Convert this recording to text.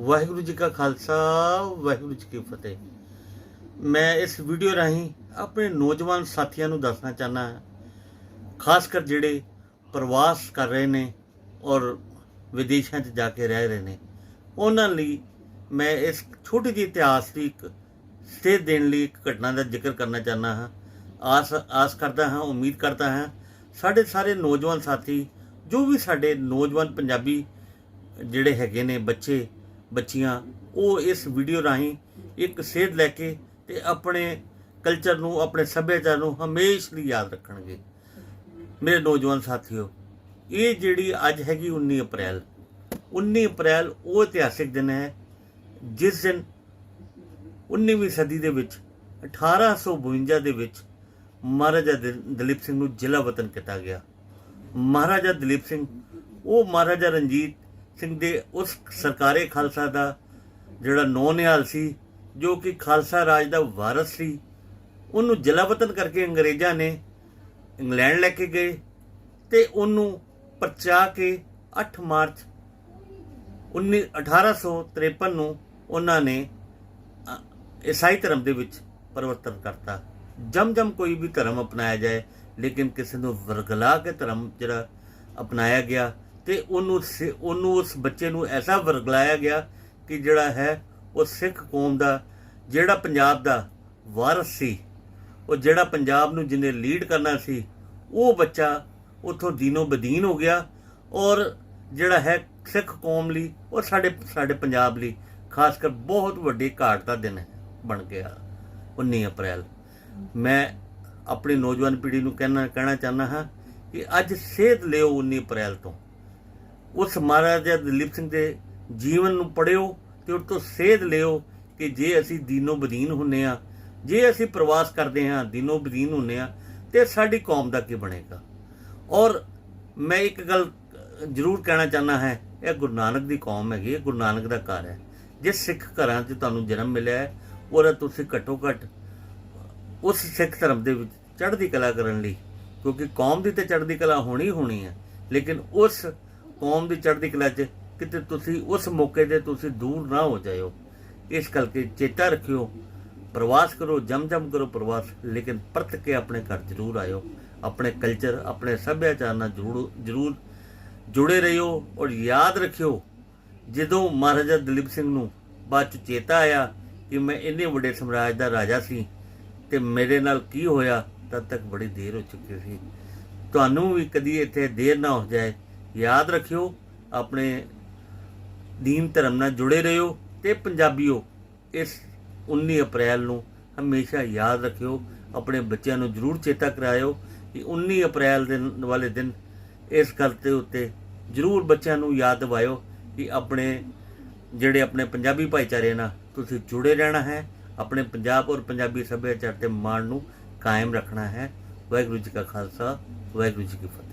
ਵਾਹਿਗੁਰੂ ਜੀ ਕਾ ਖਾਲਸਾ, ਵਾਹਿਗੁਰੂ ਜੀ ਕੀ ਫਤਿਹ। ਮੈਂ ਇਸ ਵੀਡੀਓ ਰਾਹੀਂ ਆਪਣੇ ਨੌਜਵਾਨ ਸਾਥੀਆਂ ਨੂੰ ਦੱਸਣਾ ਚਾਹਨਾ ਹਾਂ, ਖਾਸ ਕਰ ਜਿਹੜੇ ਪ੍ਰਵਾਸ ਕਰ ਰਹੇ ਨੇ ਔਰ ਵਿਦੇਸ਼ਾਂ 'ਚ ਜਾ ਕੇ ਰਹਿ ਰਹੇ ਨੇ। ਉਹਨਾਂ ਲਈ ਮੈਂ ਇਸ ਛੋਟੀ ਜਿਹੀ ਇਤਿਹਾਸ ਦੀ ਇੱਕ ਸਟੇਜ ਦੇਣ ਲਈ ਇੱਕ ਘਟਨਾ ਦਾ ਜ਼ਿਕਰ ਕਰਨਾ ਚਾਹਨਾ ਹਾਂ। ਆਸ ਆਸ ਕਰਦਾ ਹਾਂ, ਉਮੀਦ ਕਰਦਾ ਹਾਂ, ਸਾਡੇ ਸਾਰੇ ਨੌਜਵਾਨ ਸਾਥੀ, ਜੋ ਵੀ ਸਾਡੇ ਨੌਜਵਾਨ ਪੰਜਾਬੀ ਜਿਹੜੇ ਹੈਗੇ ਨੇ, ਬੱਚੇ ਬੱਚੀਆਂ, ਉਹ ਇਸ ਵੀਡੀਓ ਰਾਹੀਂ ਇੱਕ ਸੇਧ ਲੈ ਕੇ ਤੇ ਆਪਣੇ ਕਲਚਰ ਨੂੰ, ਆਪਣੇ ਸੱਭਿਆਚਾਰ ਨੂੰ ਹਮੇਸ਼ਾ ਲਈ ਯਾਦ ਰੱਖਣਗੇ। ਮੇਰੇ ਨੌਜਵਾਨ ਸਾਥੀਓ, ਇਹ ਜਿਹੜੀ ਅੱਜ ਹੈਗੀ 19 ਅਪ੍ਰੈਲ 19 ਅਪ੍ਰੈਲ ਉਹ ਇਤਿਹਾਸਿਕ ਦਿਨ ਹੈ। ਜਿਸ ਦਿਨ 19ਵੀਂ ਸਦੀ ਦੇ ਵਿੱਚ 1852 ਦੇ ਵਿੱਚ ਮਹਾਰਾਜਾ ਦਲੀਪ ਸਿੰਘ ਨੂੰ ਜ਼ਿਲ੍ਹਾ ਵਤਨ ਕੀਤਾ ਗਿਆ। ਮਹਾਰਾਜਾ ਦਲੀਪ ਸਿੰਘ, ਉਹ ਮਹਾਰਾਜਾ ਰਣਜੀਤ ਸਿੰਘ ਦੇ ਉਸ ਸਰਕਾਰੇ ਖਾਲਸਾ ਦਾ ਜਿਹੜਾ ਨੌ ਨਿਹਾਲ ਸੀ, ਜੋ ਕਿ ਖਾਲਸਾ ਰਾਜ ਦਾ ਵਾਰਸ ਸੀ, ਉਹਨੂੰ ਜਲਾਵਤਨ ਕਰਕੇ ਅੰਗਰੇਜ਼ਾਂ ਨੇ ਇੰਗਲੈਂਡ ਲੈ ਕੇ ਗਏ ਤੇ ਉਹਨੂੰ ਪਰਚਾ ਕੇ 8 ਮਾਰਚ 19 1853 ਨੂੰ ਉਹਨਾਂ ਨੇ ਈਸਾਈ ਧਰਮ ਦੇ ਵਿੱਚ ਪਰਿਵਰਤਨ ਕਰਤਾ। ਜਮ ਜਮ ਕੋਈ ਵੀ ਧਰਮ ਅਪਣਾਇਆ ਜਾਏ, ਲੇਕਿਨ ਕਿਸੇ ਨੂੰ ਵਰਗਲਾ ਕੇ ਧਰਮ ਜਿਹੜਾ ਅਪਣਾਇਆ ਗਿਆ ਤੇ ਉਹਨੂੰ ਸਿ- ਉਹਨੂੰ ਉਸ ਬੱਚੇ ਨੂੰ ਐਸਾ ਵਰਗਲਾਇਆ ਗਿਆ ਕਿ ਜਿਹੜਾ ਹੈ ਉਹ ਸਿੱਖ ਕੌਮ ਦਾ, ਜਿਹੜਾ ਪੰਜਾਬ ਦਾ ਵਾਰਸ ਸੀ, ਉਹ ਜਿਹੜਾ ਪੰਜਾਬ ਨੂੰ ਜਿਹਨੇ ਲੀਡ ਕਰਨਾ ਸੀ, ਉਹ ਬੱਚਾ ਉਥੋਂ ਦੀਨੋ ਬਦੀਨ ਹੋ ਗਿਆ ਔਰ ਜਿਹੜਾ ਹੈ ਸਿੱਖ ਕੌਮ ਲਈ ਔਰ ਸਾਡੇ ਸਾਡੇ ਪੰਜਾਬ ਲਈ ਖਾਸ ਕਰ ਬਹੁਤ ਵੱਡੀ ਘਾਟ ਦਾ ਦਿਨ ਬਣ ਗਿਆ 19 ਅਪ੍ਰੈਲ। ਮੈਂ ਆਪਣੀ ਨੌਜਵਾਨ ਪੀੜ੍ਹੀ ਨੂੰ ਕਹਿਣਾ ਕਹਿਣਾ ਚਾਹੁੰਦਾ ਹਾਂ ਕਿ ਅੱਜ ਸਿਹਤ ਲਿਓ 19 ਅਪ੍ਰੈਲ ਤੋਂ। ਉਸ ਮਹਾਰਾਜਾ ਦਲੀਪ ਸਿੰਘ ਦੇ ਜੀਵਨ ਨੂੰ ਪੜਿਓ ਤੇ ਉਸ ਤੋਂ ਸੇਧ ਲਿਓ ਕਿ ਜੇ ਅਸੀਂ ਦੀਨੋ ਬਦੀਨ ਹੁੰਨੇ ਆ, ਜੇ ਅਸੀਂ ਪ੍ਰਵਾਸ ਕਰਦੇ ਹਾਂ, ਦੀਨੋ ਬਦੀਨ ਹੁੰਨੇ ਆ, ਤੇ ਸਾਡੀ ਕੌਮ ਦਾ ਕੀ ਬਣੇਗਾ? ਔਰ ਮੈਂ ਇੱਕ ਗੱਲ ਜ਼ਰੂਰ ਕਹਿਣਾ ਚਾਹੁੰਦਾ ਹੈ, ਇਹ ਗੁਰੂ ਨਾਨਕ ਦੀ ਕੌਮ ਹੈਗੀ, ਇਹ ਗੁਰੂ ਨਾਨਕ ਦਾ ਘਰ ਹੈ। ਜੇ ਸਿੱਖ ਘਰਾਂ 'ਚ ਤੁਹਾਨੂੰ ਜਨਮ ਮਿਲਿਆ ਹੈ ਉਹਦਾ ਤੁਸੀਂ ਘੱਟੋ ਘੱਟ ਉਸ ਸਿੱਖ ਧਰਮ ਦੇ ਵਿੱਚ ਚੜ੍ਹਦੀ ਕਲਾ ਕਰਨ ਲਈ, ਕਿਉਂਕਿ ਕੌਮ ਦੀ ਤੇ ਚੜ੍ਹਦੀ ਕਲਾ ਹੋਣੀ ਹੋਣੀ ਹੈ, ਲੇਕਿਨ ਉਸ ਕੌਮ ਦੀ ਚੜ੍ਹਦੀ ਕਲਾ 'ਚ ਕਿਤੇ ਤੁਸੀਂ ਉਸ ਮੌਕੇ ਤੇ ਤੁਸੀਂ ਦੂਰ ਨਾ ਹੋ ਜਾਇਓ। ਇਸ ਕਰਕੇ ਚੇਤਾ ਰੱਖਿਓ, ਪ੍ਰਵਾਸ ਕਰੋ ਜਮ ਜਮ ਕਰੋ ਪ੍ਰਵਾਸ, ਲੇਕਿਨ ਪਰਤ ਕੇ ਆਪਣੇ ਘਰ ਜ਼ਰੂਰ ਆਇਓ। ਆਪਣੇ ਕਲਚਰ ਆਪਣੇ ਸੱਭਿਆਚਾਰ ਨਾਲ ਜ਼ਰੂਰ ਜ਼ਰੂਰ ਜੁੜੇ ਰਹਿਓ ਔਰ ਯਾਦ ਰੱਖਿਓ, ਜਦੋਂ ਮਹਾਰਾਜਾ ਦਲੀਪ ਸਿੰਘ ਨੂੰ ਬਾਅਦ ਚ ਚੇਤਾ ਆਇਆ ਕਿ ਮੈਂ ਇੰਨੇ ਵੱਡੇ ਸਮਰਾਜ ਦਾ ਰਾਜਾ ਸੀ ਤੇ ਮੇਰੇ ਨਾਲ ਕੀ ਹੋਇਆ, ਤਦ ਤੱਕ ਬੜੀ ਦੇਰ ਹੋ ਚੁੱਕੀ ਸੀ। ਤੁਹਾਨੂੰ ਵੀ ਕਦੀ ਇੱਥੇ ਦੇਰ ਨਾ ਹੋ ਜਾਏ ਯਾਦ ਰੱਖਿਓ, ਆਪਣੇ ਦੀਨ ਧਰਮ ਨਾਲ ਜੁੜੇ ਰਹੋ ਤੇ ਪੰਜਾਬੀਓ, ਇਸ 19 ਅਪ੍ਰੈਲ ਨੂੰ ਹਮੇਸ਼ਾ ਯਾਦ ਰੱਖਿਓ, ਆਪਣੇ ਬੱਚਿਆਂ ਨੂੰ ਜਰੂਰ ਚੇਤਾ ਕਰਾਇਓ ਕਿ 19 ਅਪ੍ਰੈਲ ਦੇ ਵਾਲੇ ਦਿਨ ਇਸ ਗੱਲ ਦੇ ਉੱਤੇ ਜਰੂਰ ਬੱਚਿਆਂ ਨੂੰ ਯਾਦ ਦਿਵਾਇਓ ਕਿ ਆਪਣੇ, ਜਿਹੜੇ ਆਪਣੇ ਪੰਜਾਬੀ ਭਾਈਚਾਰੇ ਨਾਲ ਤੁਸੀਂ ਜੁੜੇ ਰਹਿਣਾ ਹੈ, ਆਪਣੇ ਪੰਜਾਬ ਔਰ ਪੰਜਾਬੀ ਸੱਭਿਆਚਾਰ ਤੇ ਮਾਣ ਨੂੰ ਕਾਇਮ ਰੱਖਣਾ ਹੈ। ਵਾਹਿਗੁਰੂ ਜੀ ਕਾ ਖਾਲਸਾ, ਵਾਹਿਗੁਰੂ ਜੀ ਕੀ ਫਤਿਹ।